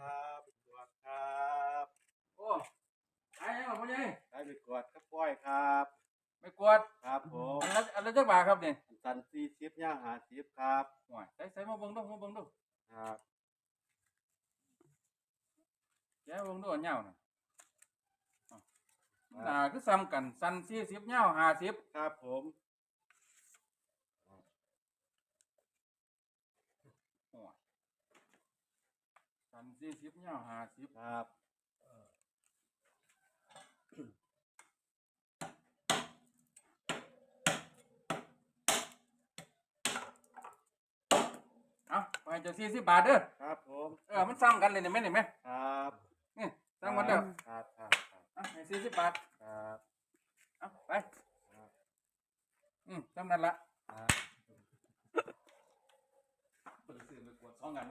ครับไปกวดครับโอ้ไอ้ยังหรอพ่อใหญ่ไปไปกวดครับก้อยครับ ไม่กวดครับผมอันละอันละจักบาทครับเนี่ยสันสี่สิบย่างหาสิบครับโอ้ยใส่ใส่มาเบิ่งดูมาเบิ่งดูครับแกะเบิ่งดูอันยาวน่ะอ้าวหน้าคือซ้ำกันสั้น40ยาว50ครับผม โอ้ย สั้น40ยาว50ครับเอาไปจะ40บาทเด้อครับผมเออมันซ้ำกันเลยเนี่ยแม่นเห็นไหมครับนี่ซ้ำกันเด้อครับครับครับเอาให้40บาทครับเอาไปอืมซ้ำนั่นละครับเปิดซื้อไปกวดสองกัน